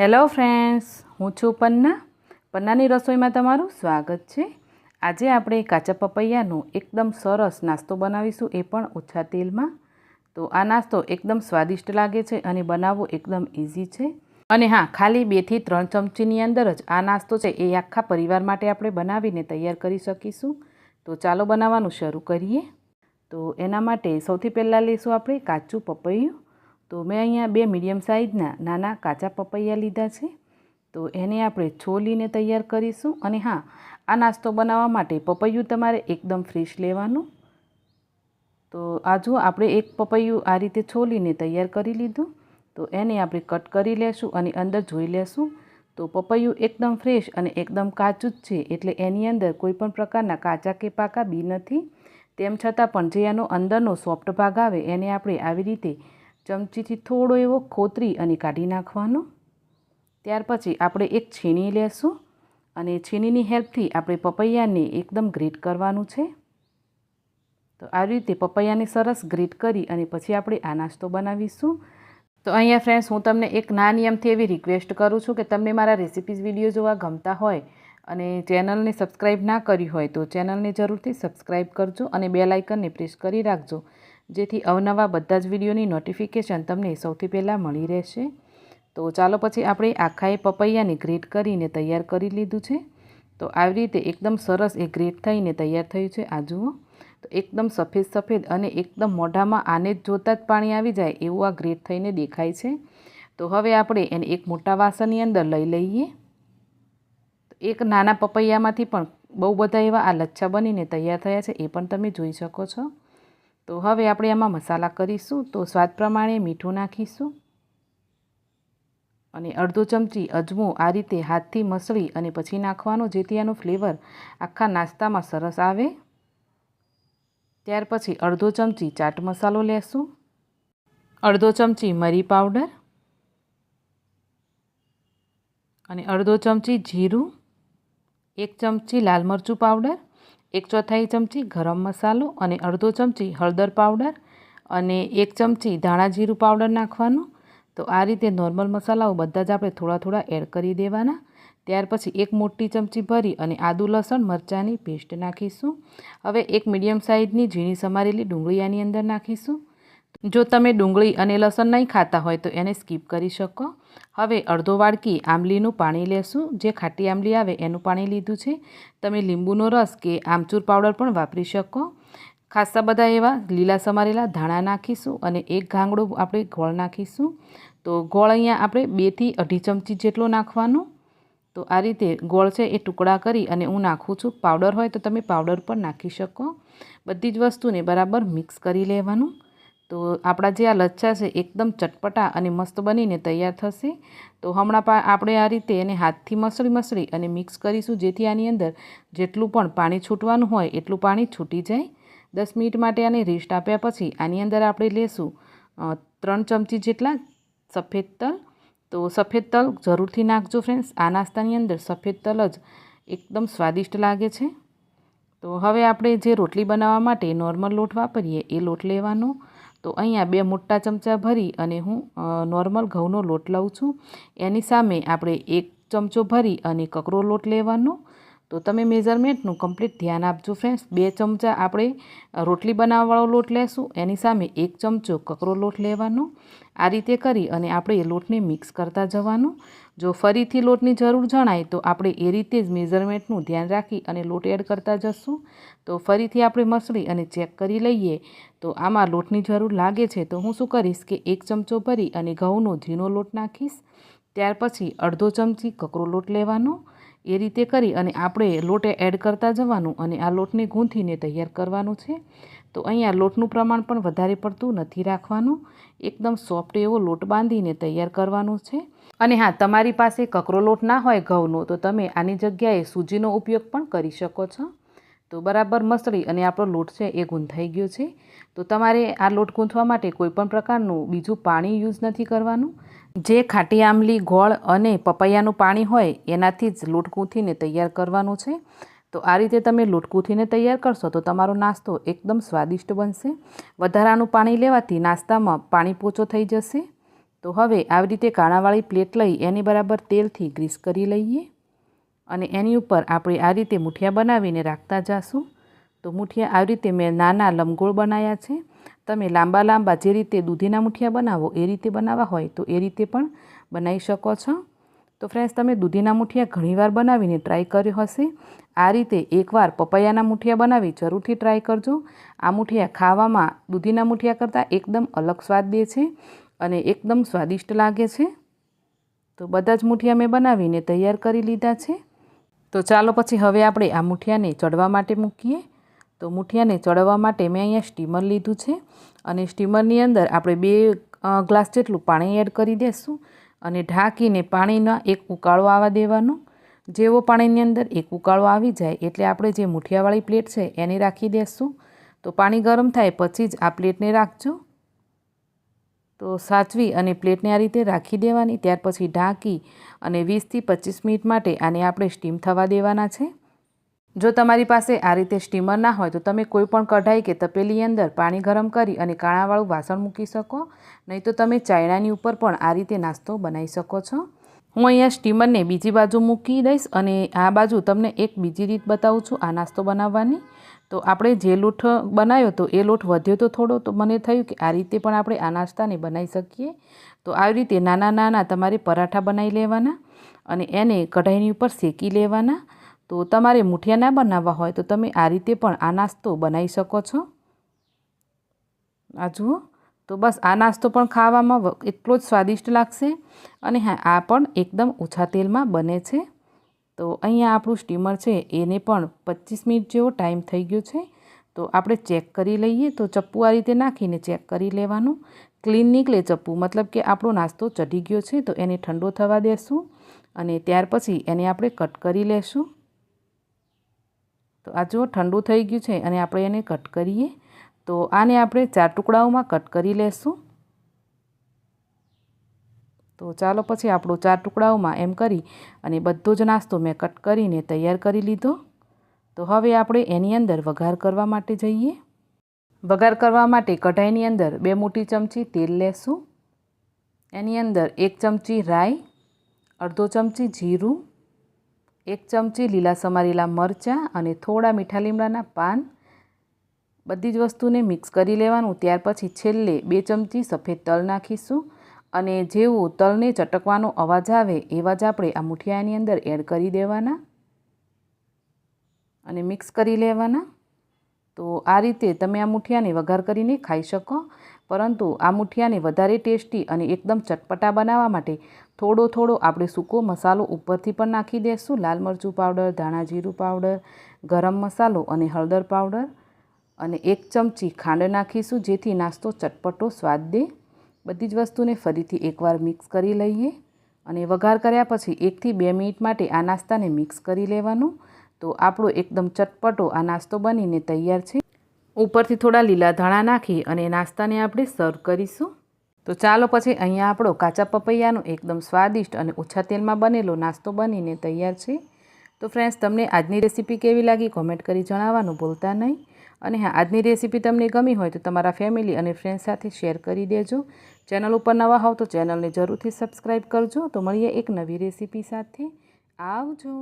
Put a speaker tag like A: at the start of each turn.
A: Hello friends, હું છું પન્ના. પન્નાની રસોઈમાં તમારું સ્વાગત છે. આજે આપણે કાચા પપૈયાનો એકદમ સરસ નાસ્તો બનાવીશું, એ પણ ઓછા તેલમાં. તો આ નાસ્તો એકદમ સ્વાદિષ્ટ લાગે છે અને બનાવવો એકદમ ઇઝી છે. અને હા, ખાલી બેથી ત્રણ ચમચીની અંદર જ આ નાસ્તો છે, એ આખા પરિવાર માટે આપણે બનાવીને તૈયાર કરી શકીશું. તો ચાલો બનાવવાનું શરૂ કરીએ. તો એના માટે સૌથી પહેલાં લઈશું આપણે કાચું પપૈયું. તો મેં અહીંયા બે મીડિયમ સાઇઝના નાના કાચા પપૈયા લીધા છે. તો એને આપણે છોલીને તૈયાર કરીશું અને હા, આ નાસ્તો બનાવવા માટે પપૈયું તમારે એકદમ ફ્રેશ લેવાનું. તો આ જુઓ, આપણે એક પપૈયું આ રીતે છોલીને તૈયાર કરી લીધું. તો એને આપણે કટ કરી લેશું અને અંદર જોઈ લેશું. તો પપૈયું એકદમ ફ્રેશ અને એકદમ કાચું જ છે, એટલે એની અંદર કોઈપણ પ્રકારના કાચા કે પાકા બી નથી. તેમ છતાં પણ જે એનો અંદરનો સોફ્ટ ભાગ આવે, એને આપણે આવી રીતે ચમચીથી થોડો એવો ખોતરી અને કાઢી નાખવાનો. ત્યાર પછી આપણે એક છીણી લેશું અને છીણીની હેલ્પથી આપણે પપૈયાને એકદમ ગ્રેટ કરવાનું છે. તો આવી રીતે પપૈયાને સરસ ગ્રેટ કરી અને પછી આપણે આ નાસ્તો બનાવીશું. તો અહીંયા ફ્રેન્ડ્સ હું તમને એક ના નિયમથી એવી રિક્વેસ્ટ કરું છું કે તમને મારા રેસિપીઝ વીડિયો જોવા ગમતા હોય અને ચેનલને સબસ્ક્રાઈબ ના કરી હોય તો ચેનલને જરૂરથી સબસ્ક્રાઈબ કરજો અને બે લાઇકનને પ્રેસ કરી રાખજો. જેથી અવનવા બધા જ વિડીયોની નોટિફિકેશન તમને સૌથી પહેલાં મળી રહેશે. તો ચાલો પછી આપણે આખાએ પપૈયાને ગ્રેટ કરીને તૈયાર કરી લીધું છે. તો આવી રીતે એકદમ સરસ એ ગ્રેટ થઈને તૈયાર થયું છે. આ જુઓ. તો એકદમ સફેદ સફેદ અને એકદમ મોઢામાં આને જ જોતાં જ પાણી આવી જાય એવું આ ગ્રેટ થઈને દેખાય છે. તો હવે આપણે એને એક મોટા વાસણની અંદર લઈ લઈએ. એક નાના પપૈયામાંથી પણ બહુ બધા એવા આ લચ્છા બનીને તૈયાર થયા છે. એ પણ તમે જોઈ શકો છો. તો હવે આપણે આમાં મસાલા કરીશું તો સ્વાદ પ્રમાણે મીઠું નાખીશું. અને અડધો ચમચી અજમો આ રીતે હાથથી મસળી અને પછી નાખવાનો જેથી એનો ફ્લેવર આખા નાસ્તામાં સરસ આવે. ત્યાર પછી અડધો ચમચી ચાટ મસાલો લેશું. અડધો ચમચી મરી પાવડર. અને અડધો ચમચી જીરું. એક ચમચી લાલ મરચું પાવડર. એક ચોથાઈ ચમચી ગરમ મસાલો અને અડધો ચમચી હળદર પાવડર અને એક ચમચી ધાણા જીરું પાવડર નાખવાનું. તો આ રીતે નોર્મલ મસાલાઓ બધા જ આપણે થોડા થોડા એડ કરી દેવાના. ત્યાર પછી એક મોટી ચમચી ભરી અને આદુ, લસણ, મરચાંની પેસ્ટ નાખીશું. હવે એક મીડિયમ સાઇઝની ઝીણી સમારેલી ડુંગળી આની અંદર નાખીશું. જો તમે ડુંગળી અને લસણ નહીં ખાતા હોય તો એને સ્કીપ કરી શકો. હવે અડધો વાડકી આંબલીનું પાણી લેશું. જે ખાટી આંબલી આવે એનું પાણી લીધું છે. તમે લીંબુનો રસ કે આમચૂર પાવડર પણ વાપરી શકો. ખાસા બધા એવા લીલા સમારેલા ધાણા નાખીશું અને એક ગાંગડો આપણે ગોળ નાખીશું. તો ગોળ અહીંયા આપણે બેથી અઢી ચમચી જેટલો નાખવાનો. તો આ રીતે ગોળ છે એ ટુકડા કરી અને હું નાખું છું. પાવડર હોય તો તમે પાવડર પણ નાખી શકો. બધી જ વસ્તુને બરાબર મિક્સ કરી લેવાનું. તો આપણા જે આ લચ્છા છે, એકદમ ચટપટા અને મસ્ત બનીને તૈયાર થશે. તો હમણાં આપણે આ રીતે એને હાથથી મસળી મસળી અને મિક્સ કરીશું, જેથી આની અંદર જેટલું પણ પાણી છૂટવાનું હોય એટલું પાણી છૂટી જાય. દસ મિનિટ માટે આને રેસ્ટ આપ્યા પછી આની અંદર આપણે લેશું ત્રણ ચમચી જેટલા સફેદ તલ. તો સફેદ તલ જરૂરથી નાખજો ફ્રેન્ડ્સ, આ નાસ્તાની અંદર સફેદ તલ જ એકદમ સ્વાદિષ્ટ લાગે છે. તો હવે આપણે જે રોટલી બનાવવા માટે નોર્મલ લોટ વાપરીએ, એ લોટ લેવાનો. તો અહીંયા બે મોટા ચમચા ભરી અને હું નોર્મલ ઘઉંનો લોટ લઉં છું. એની સામે આપણે એક ચમચો ભરી અને કકરો લોટ લેવાનો. તો તમે મેઝરમેન્ટનું કમ્પ્લીટ ધ્યાન આપજો ફ્રેન્ડ્સ બે ચમચા આપણે રોટલી બનાવવાવાળો લોટ લેશું, એની સામે એક ચમચો કકરો લોટ લેવાનો. આ રીતે કરી અને આપણે એ લોટને મિક્સ કરતા જવાનું. જો ફરીથી લોટની જરૂર જણાય તો આપણે એ રીતે જ મેઝરમેન્ટનું ધ્યાન રાખી અને લોટ એડ કરતા જશું. તો ફરીથી આપણે મસળી અને ચેક કરી લઈએ. તો આમાં લોટની જરૂર લાગે છે તો હું શું કરીશ કે એક ચમચો ભરી અને ઘઉંનો ઝીણો લોટ નાખીશ. ત્યાર પછી અડધો ચમચી કકરો લોટ લેવાનો. એ રીતે કરી અને આપણે લોટે એડ કરતા જવાનું અને આ લોટને ગૂંથીને તૈયાર કરવાનું છે. તો અહીંયા લોટનું પ્રમાણ પણ વધારે પડતું નથી રાખવાનું. એકદમ સોફ્ટ એવો લોટ બાંધીને તૈયાર કરવાનું છે. અને હા, તમારી પાસે કકરો લોટ ના હોય ઘઉંનો, તો તમે આની જગ્યાએ સૂજીનો ઉપયોગ પણ કરી શકો છો. તો બરાબર મસળી અને આપણો લોટ છે એ ગૂંથાઈ ગયો છે. તો તમારે આ લોટ ગૂંથવા માટે કોઈપણ પ્રકારનું બીજું પાણી યુઝ નથી કરવાનું. જે ખાટી આંબલી, ગોળ અને પપૈયાનું પાણી હોય, એનાથી જ લૂટકૂંથીને તૈયાર કરવાનું છે. તો આ રીતે તમે લોટ તૈયાર કરશો તો તમારો નાસ્તો એકદમ સ્વાદિષ્ટ બનશે. વધારાનું પાણી લેવાથી નાસ્તામાં પાણી પોચો થઈ જશે. તો હવે આવી રીતે કાણાવાળી પ્લેટ લઈ એની બરાબર તેલથી ગ્રીસ કરી લઈએ અને એની ઉપર આપણે આ રીતે મૂઠિયા બનાવીને રાખતા જાશું. તો મૂઠિયા આવી રીતે મેં નાના લંબગોળ બનાવ્યા છે. તમે લાંબા લાંબા જે રીતે દૂધીના મૂઠિયા બનાવો, એ રીતે બનાવવા હોય તો એ રીતે પણ બનાવી શકો છો. તો ફ્રેન્ડ્સ તમે દૂધીના મૂઠિયા ઘણીવાર બનાવીને ટ્રાય કર્યો હશે. આ રીતે એકવાર પપૈયાના મૂઠિયા બનાવી જરૂરથી ટ્રાય કરજો. આ મૂઠિયા ખાવામાં દૂધીના મૂઠિયા કરતાં એકદમ અલગ સ્વાદ દે છે અને એકદમ સ્વાદિષ્ટ લાગે છે. તો બધા જ મૂઠિયા મેં બનાવીને તૈયાર કરી લીધા છે. તો ચાલો પછી હવે આપણે આ મૂઠિયાને ચડવા માટે મૂકીએ. તો મૂઠિયાને ચડવા માટે મેં અહીંયા સ્ટીમર લીધું છે અને સ્ટીમરની અંદર આપણે બે ગ્લાસ જેટલું પાણી એડ કરી દઈશું અને ઢાંકીને પાણીના એક ઉકાળો આવવા દેવાનો. જેવો પાણીની અંદર એક ઉકાળો આવી જાય એટલે આપણે જે મૂઠિયાવાળી પ્લેટ છે એને રાખી દઈશું તો પાણી ગરમ થાય પછી જ આ પ્લેટને રાખજો. તો સાચવી અને પ્લેટને આ રીતે રાખી દેવાની, ત્યાર પછી ઢાંકી અને વીસથી પચીસ મિનિટ માટે આને આપણે સ્ટીમ થવા દેવાના છે. જો તમારી પાસે આ રીતે સ્ટીમર ના હોય તો તમે કોઈ પણ કઢાઈ કે તપેલી અંદર પાણી ગરમ કરી અને કાણાવાળું વાસણ મૂકી શકો. નહીં તો તમે ચાયણાની ઉપર પણ આ રીતે નાસ્તો બનાવી શકો છો. હું અહીંયા સ્ટીમરને બીજી બાજુ મૂકી દઈશ અને આ બાજુ તમને એક બીજી રીત બતાવું છું આ નાસ્તો બનાવવાની. તો આપણે જે લોટ બનાવ્યો તો એ લોટ વધ્યો તો થોડો, તો મને થયું કે આ રીતે પણ આપણે આ નાસ્તાને બનાવી શકીએ. તો આવી રીતે નાના નાના તમારે પરાઠા બનાવી લેવાના અને એને કઢાઈની ઉપર શેકી લેવાના. તો તમારે મૂઠિયા ના બનાવવા હોય તો તમે આ રીતે પણ આ નાસ્તો બનાવી શકો છો. આ જુઓ, તો બસ આ નાસ્તો પણ ખાવામાં એટલો જ સ્વાદિષ્ટ લાગશે. અને હા, આ પણ એકદમ ઓછા તેલમાં બને છે. તો અહીંયા આપણું સ્ટીમર છે, એને પણ પચીસ મિનિટ જેવો ટાઈમ થઈ ગયો છે. તો આપણે ચેક કરી લઈએ, તો ચપ્પુ આ રીતે નાખીને ચેક કરી લેવાનું. ક્લીન નીકળે ચપ્પુ, મતલબ કે આપણો નાસ્તો ચઢી ગયો છે, તો એને ઠંડો થવા દેશું. અને ત્યાર પછી એને આપણે કટ કરી લેશું. તો આ જો ઠંડુ થઈ ગયું છે અને આપણે એને કટ કરીએ. તો આને આપણે ચાર ટુકડાઓમાં કટ કરી લેશું. તો ચાલો પછી આપણું ચાર ટુકડાઓમાં એમ કરી અને બધો જ નાસ્તો મેં કટ કરીને તૈયાર કરી લીધો. તો હવે આપણે એની અંદર વઘાર કરવા માટે જઈએ. વઘાર કરવા માટે કઢાઈની અંદર બે મોટી ચમચી તેલ લેશું. એની અંદર એક ચમચી રાઈ, અડધો ચમચી જીરું એક ચમચી લીલા સમારેલા મરચાં અને થોડા મીઠા લીમડાના પાન. બધી જ વસ્તુને મિક્સ કરી લેવાનું. ત્યાર પછી છેલ્લે બે ચમચી સફેદ તલ નાખીશું અને જેવું તલને ચટકવાનો અવાજ આવે એવા જ આપણે આ મૂઠિયાની અંદર એડ કરી દેવાના અને મિક્સ કરી લેવાના. તો આ રીતે તમે આ મૂઠિયાને વઘાર કરીને ખાઈ શકો. પરંતુ આ મૂઠિયાને વધારે ટેસ્ટી અને એકદમ ચટપટા બનાવવા માટે થોડો થોડો આપણે સૂકો મસાલો ઉપરથી પણ નાખી દઈશું લાલ મરચું પાવડર, ધાણા જીરું પાવડર, ગરમ મસાલો અને હળદર પાવડર અને એક ચમચી ખાંડ નાખીશું જેથી નાસ્તો ચટપટો સ્વાદ દે. બધી જ વસ્તુને ફરીથી એકવાર મિક્સ કરી લઈએ અને વઘાર કર્યા પછી એકથી બે મિનિટ માટે આ નાસ્તાને મિક્સ કરી લેવાનું. તો આપણો એકદમ ચટપટો આ નાસ્તો બનીને તૈયાર છે. ઉપરથી થોડા લીલા ધાણા નાખી અને નાસ્તાને આપણે સર્વ કરીશું. તો ચાલો પછી અહીંયા આપણો કાચા પપૈયાનો એકદમ સ્વાદિષ્ટ અને ઓછા તેલમાં બનેલો નાસ્તો બનીને તૈયાર છે. તો ફ્રેન્ડ્સ તમને આજની રેસીપી કેવી લાગી કોમેન્ટ કરી જણાવવાનું ભૂલતા નહીં. અને હા, આજની રેસીપી તમને ગમી હોય તો તમારા ફેમિલી અને ફ્રેન્ડ્સ સાથે શેર કરી દેજો. ચેનલ ઉપર નવા હોવ તો ચેનલને જરૂરથી સબસ્ક્રાઈબ કરજો. તો મળીએ એક નવી રેસીપી સાથે. આવજો!